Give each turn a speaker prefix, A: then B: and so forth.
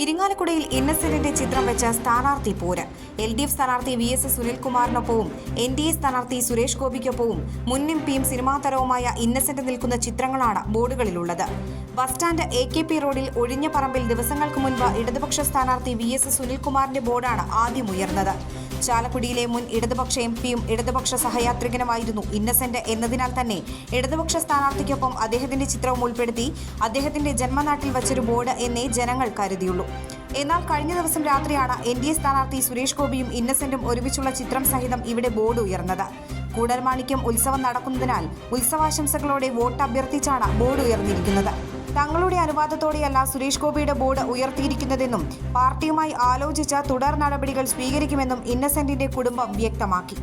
A: ഇരിങ്ങാലക്കുടയിൽ ഇന്നസെന്റിന്റെ ചിത്രം വെച്ച സ്ഥാനാർത്ഥി പോര്. എൽ ഡി എഫ് സ്ഥാനാർത്ഥി വി എസ് സുനിൽകുമാറിനൊപ്പവും എൻ ഡി എ സ്ഥാനാർത്ഥി സുരേഷ് ഗോപിക്കൊപ്പവും മുൻ എം പിയും സിനിമാ താരവുമായ ഇന്നസെന്റ് നിൽക്കുന്ന ചിത്രങ്ങളാണ് ബോർഡുകളിലുള്ളത്. Bus stand A K P റോഡിൽ ഒഴിഞ്ഞ പറമ്പിൽ ദിവസങ്ങൾക്ക് മുൻപ് ഇടതുപക്ഷ സ്ഥാനാർത്ഥി വി എസ് സുനിൽകുമാറിന്റെ ബോർഡാണ് ആദ്യം ഉയർന്നത്. ചാലക്കുടിയിലെ മുൻ ഇടതുപക്ഷ എം പിയും ഇടതുപക്ഷ സഹയാത്രികനുമായിരുന്നു ഇന്നസെന്റ് എന്നതിനാൽ തന്നെ ഇടതുപക്ഷ സ്ഥാനാർത്ഥിക്കൊപ്പം അദ്ദേഹത്തിന്റെ ചിത്രവും ഉൾപ്പെടുത്തി അദ്ദേഹത്തിന്റെ ജന്മനാട്ടിൽ വച്ചൊരു ബോർഡ് എന്നേ ജനങ്ങൾ കരുതിയുള്ളൂ. എത്തിയിട്ടുള്ളൂ എന്നാൽ കഴിഞ്ഞ ദിവസം രാത്രിയാണ് എൻ ഡി എ സ്ഥാനാർത്ഥി സുരേഷ് ഗോപിയും ഇന്നസെന്റും ഒരുമിച്ചുള്ള ചിത്രം സഹിതം ഇവിടെ ബോർഡ് ഉയർന്നത്. കൂടൽമാണിക്യം ഉത്സവം നടക്കുന്നതിനാൽ ഉത്സവാശംസകളോടെ വോട്ട് അഭ്യർത്ഥിച്ചാണ് ബോർഡ് ഉയർന്നിരിക്കുന്നത്. തങ്ങളുടെ അനുവാദത്തോടെയല്ല സുരേഷ് ഗോപിയുടെ ബോർഡ് ഉയർത്തിയിരിക്കുന്നതെന്നും പാർട്ടിയുമായി ആലോചിച്ച തുടർ നടപടികൾ സ്വീകരിക്കുമെന്നും ഇന്നസെന്റിന്റെ കുടുംബം വ്യക്തമാക്കി.